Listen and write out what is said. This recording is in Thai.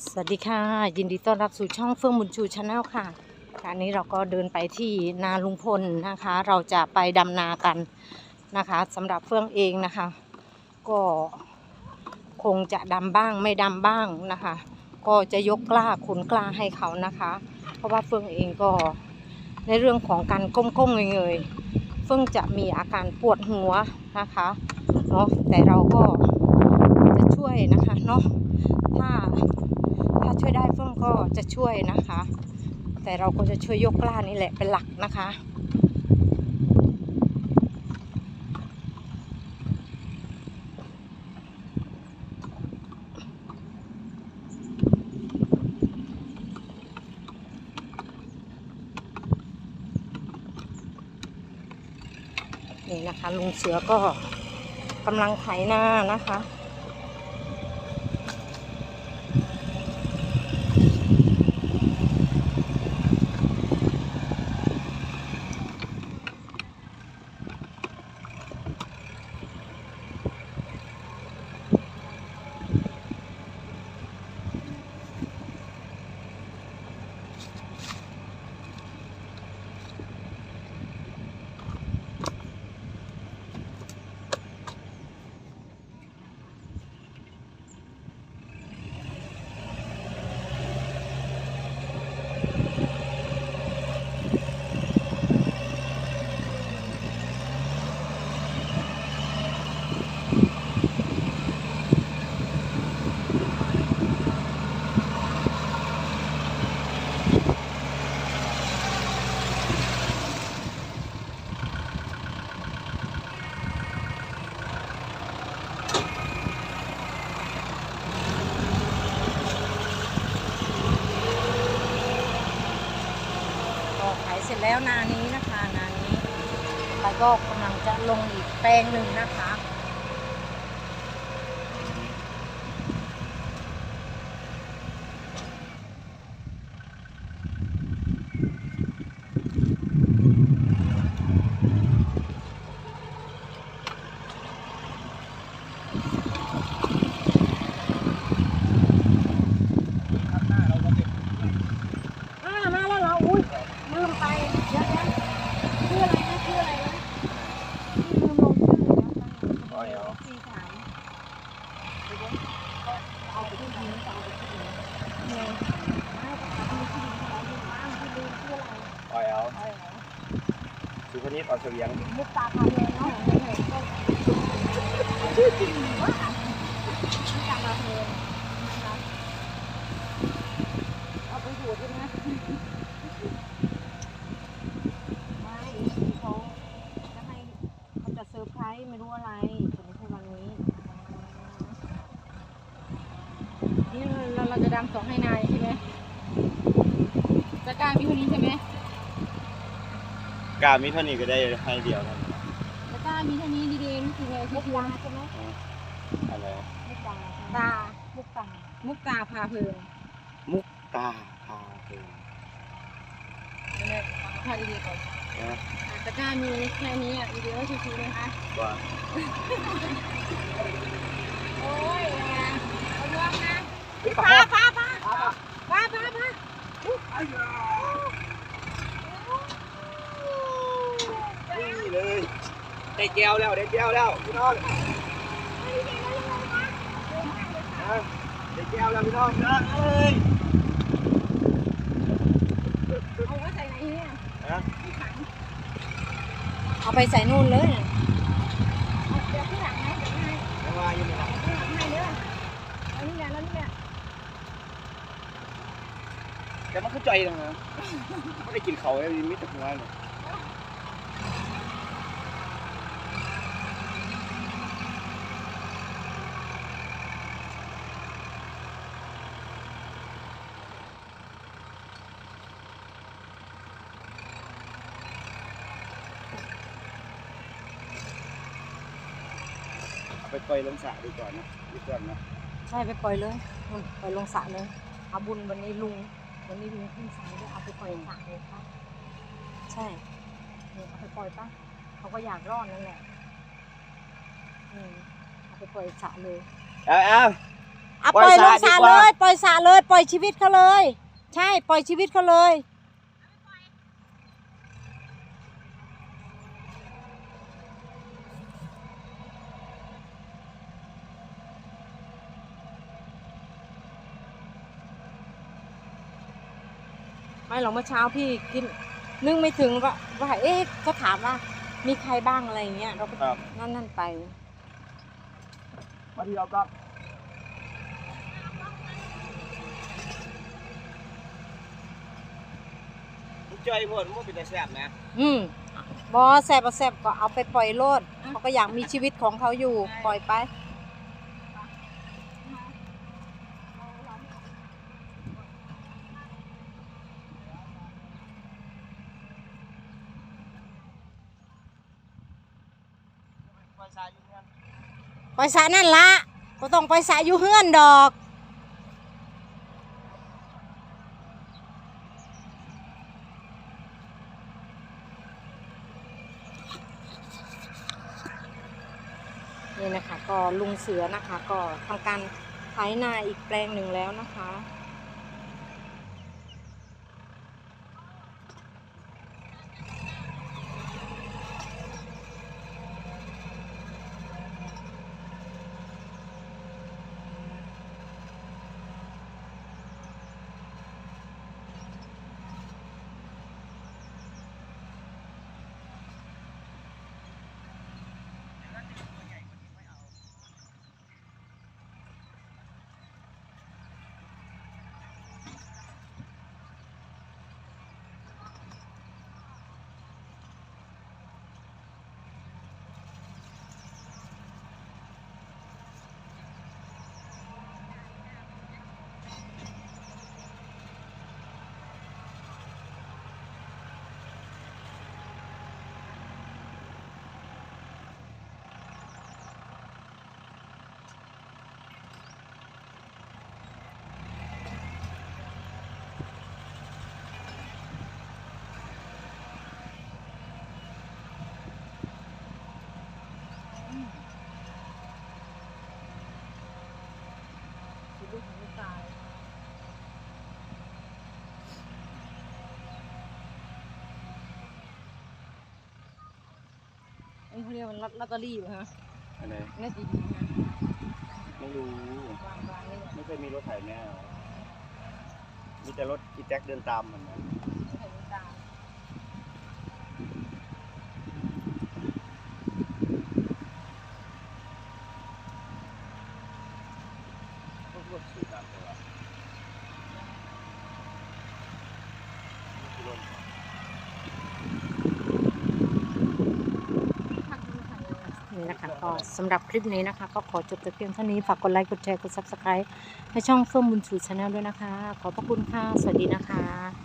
สวัสดีค่ะ ยินดีต้อนรับสู่ช่องเฟื่องบุญชูชาแนลค่ะอันนี้เราก็เดินไปที่นาลุงพลนะคะ เราจะไปดำนากันนะคะสำหรับเฟื่องเองนะคะ ก็คงจะดำบ้างไม่ดำบ้างนะคะ ก็จะยกกล้าขุนกล้าให้เขานะคะ เพราะว่าเฟื่องเองก็ในเรื่องของการก้มๆเงยๆเฟื่องจะมีอาการปวดหัวนะคะเนาะแต่เราก็จะช่วยนะคะเนาะถ้า ถ้าช่วยได้เฟื่องก็จะช่วยนะคะ แต่เราก็จะช่วยยกกล้านี่แหละเป็นหลักนะคะนี่นะคะลุงเสือก็กำลังไถนานะคะ ก็ขายเสร็จแล้วนานี้นะคะนานี้ไปก็กำลังจะลงอีกแปลงหนึ่งนะคะ อ่ามาแล้วเหรอ อุ้ยลืมไป เดี๋ยวเดี๋ยวชื่ออะไรนะชื่ออะไรนะลืมลงชื่อแล้วนะสี่สามเดี๋ยวเดี๋ยวเอาไปที่ดินเอาไปที่ดินเนี่ยไม่เอาไปที่ดินเอาไปที่ดินบ้างที่ดินชื่ออะไร ออยเอา เอาเหรอ สุพนิษฐ์ออเฉวียงมุกตาพาเพลินเนาะเห็นก็ชื่อจริงมุกตาพาเพลินะคะเอาไปดูดใช่ไหมเขาจะให้เขาจะเซอร์ไพรส์ไม่รู้อะไรแต่ไม่ใช่วันนี้ นี่เราเราจะดำสองให้นายใช่ไหมจะกล้ารมีคนนี้ใช่ไหม กามิเท่านี้ก็ได้ให้เดียวนั่นจะกล้ารมีเท่านี้ดีๆรู้สึกไงมุกตาใช่ไหมอะไรมุกตาตามุกตามุกตาพาเพลินมุกตาพาเพลินนี่ยพาดีๆก่อนนะจะกล้ามีแค่นี้อะดีๆก็ชิวๆนะคะว่าโอ้ยนะเอาเรื่องนะปพาพาพาพาพาพาพา นี่เลย ได้แก้วแล้วได้แก้วแล้วพี่น้องนะได้แก้วแล้วพี่น้องนะเอ้ยเอาไว้ใส่ไหนเนี่ยนะเอาไปใส่นู่นเลยเดี๋ยวที่หลังไหมเดี๋ยวให้ไม่ว่าอยู่นี่นะที่หลังให้เด้อเอานี่แหละแล้วนี่แหละแต่มันเข้าใจตรงนะไม่ได้กินเขาเลยมิตรหัวเลย ไปปล่อยลงสระดีก่อนนะดีก่อนนะใช่ไปปล่อยเลยนู่นปล่อยลงสระเลยเอาบุญวันนี้ลุง วันนี้ลุงขึ้นสายด้วยเอาไปปล่อยสระเลยครับใช่นี่เอาไปปล่อยปะเขาก็อยากรอดนั่นแหละอืมเอาไปปล่อยสระเลย เอาเอาเอาปปล่ล่ออยยลงสสระระดีกเลว่า ย ปล่อยสระเลย ปล่อยชีวิตเขาเลย ใช่ ปล่อยชีวิตเขาเลย ไม่หรอกเมื่อเช้าพี่กินนึกไม่ถึงว่าว่าเอ๊ะก็ถามว่า มีใครบ้างอะไรอย่างเงี้ยเราก็ครับ นั่นนั่นไป มาที่เราก็มันจ่อยหมดมันเป็นแต่แซ่บนะอืมบอแซบบ่แซบก็เอาไปปล่อยโลดเขาก็อยากมีชีวิตของเขาอยู่ปล่อยไป ปสายอยู่เนี่ยปล่อยสระนั่นละก็ต้องไปล่อยสระอยู่เฮือนดอก นี่นะคะก็ลุงเสือนะคะ ก็ทำการไถนาอีกแปลงหนึ่งแล้วนะคะ อันนี้ เขาเรียกว่าลอตเตอรี่อยู่ฮะอะไรน่าจะดีนะไม่รู้วางวางนี่แหละไม่เคยมีรถไถแน่มีแต่รถอีแจ็คเดินตามมันนะ ไม่ใส่ตา พวกรถขี่ตามตัวนี่คือรถ นี่นะคะ ก็สำหรับคลิปนี้นะคะ ก็ขอจบแต่เพียงเท่านี้ ฝากกดไลค์ กดแชร์ กด subscribe ให้ช่องเฟื่องบุญชูชาแนลด้วยนะคะ ขอบพระคุณค่ะ สวัสดีนะคะ